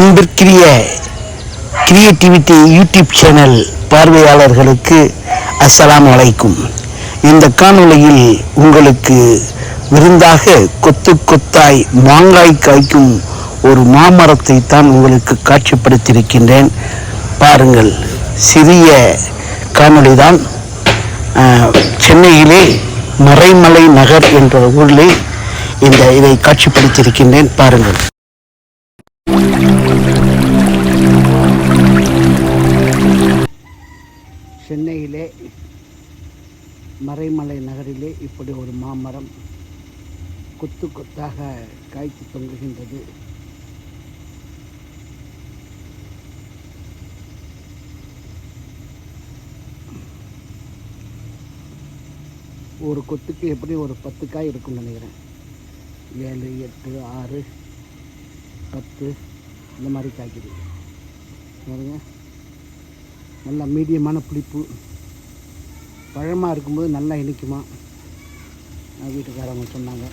அன்பிற்கிரிய creativity YouTube channel பார்வையாளர்களுக்கு அஸ்லாம் வலைக்கும் இந்த காணொளியில் உங்களுக்கு விருந்தாக கொத்து கொத்தாய் மாங்காய் காய்க்கும் ஒரு மாமரத்தை தான் உங்களுக்கு காட்சிப்படுத்தியிருக்கின்றேன். பாருங்கள் சிறிய காணொளி தான் சென்னையிலே மறைமலை நகர் என்ற ஊரிலே இந்த இதை காட்சிப்படுத்தியிருக்கின்றேன். பாருங்கள். சென்னையிலே மறைமலை நகரிலே இப்படி ஒரு மாமரம் கொத்து கொத்தாக காய்த்து தொங்குகின்றது. ஒரு கொத்துக்கு எப்படி ஒரு பத்து காய் இருக்கும்னு நினைக்கிறேன். ஏழு எட்டு ஆறு பத்து இந்த மாதிரி காய்க்குது. பாருங்கள் நல்லா மீடியமான புளிப்பு. பழமாக இருக்கும்போது நல்லா இனிக்குமா? வீட்டுக்காரவங்க சொன்னாங்க.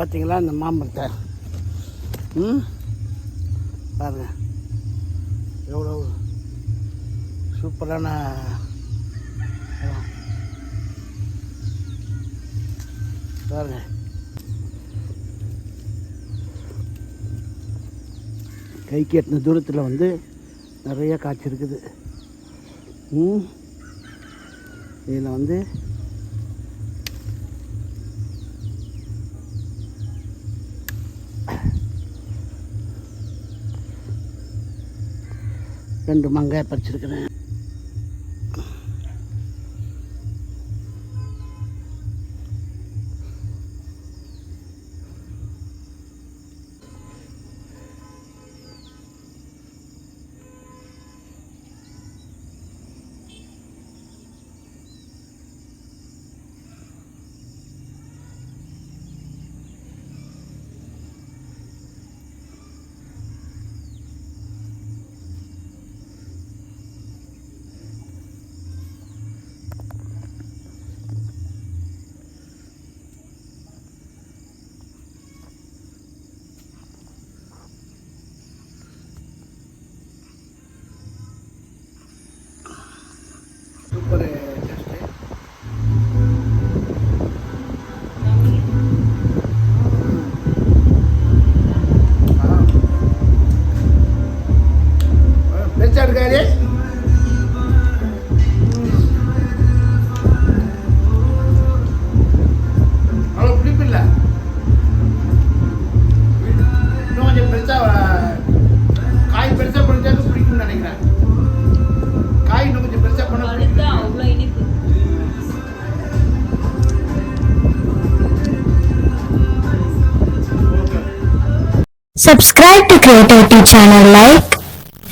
பார்த்தீங்களா இந்த மாமரத்தை ம்? பாருங்க. எவ்வளோ சூப்பரான பாருங்கள் பாருங்க. கைக்கு எட்டின தூரத்தில் வந்து நிறைய காய்ச்சி இருக்குது ம்? இதில் வந்து ரெண்டு மங்காய் பறிச்சிருக்கிறேன். ആൾക്കാരെ Subscribe to Creativity channel like